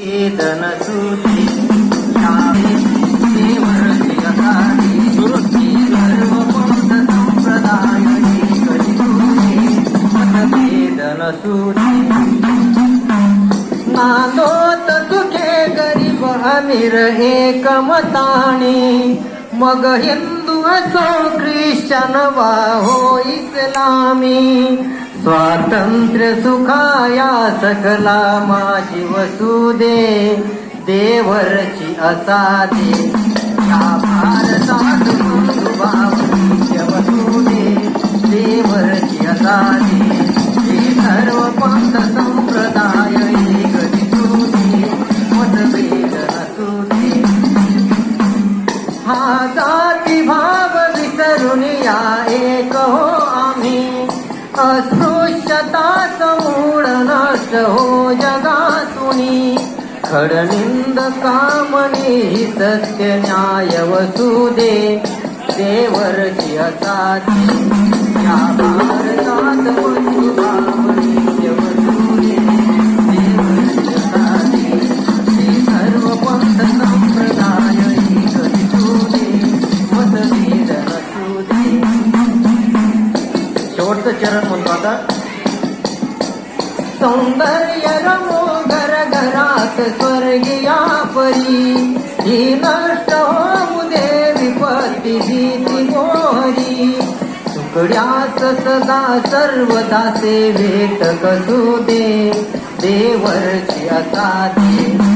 वेदन सुती यावे देवरची असावी सुरुची सर्व पंथ वेदन सुती नांदोत सुखे गरीब अमीर एकमताणी मग हिंदू असो ख्रिश्चन वा हो इस्लामी। स्वातंत्र्य सुखाया सकला माझी वसुदे देवरची असादे. या भारतात वसुदे देवरची असादे. हे सर्व पंथ संप्रदाय एक मतभेद नसुदे. हा जाती भाव विसरून या एक हो खडनिंद कामनी सत्य न्याय वसुदे देवर असाची या भारतात बंधुभावनीय वसुदे देवरची असाची हे सर्व पंथ संप्रदाय एक मतभेद नसुदे शेवटचं चरण म्हणतो आता सौंदर्य रमो घर घरात स्वर्गिया परी। ही नष्ट होऊ दे विपत्ती भीती मोहरी तुकड्यास सदा सर्वदा सेवेत कसू दे देवरची असा दे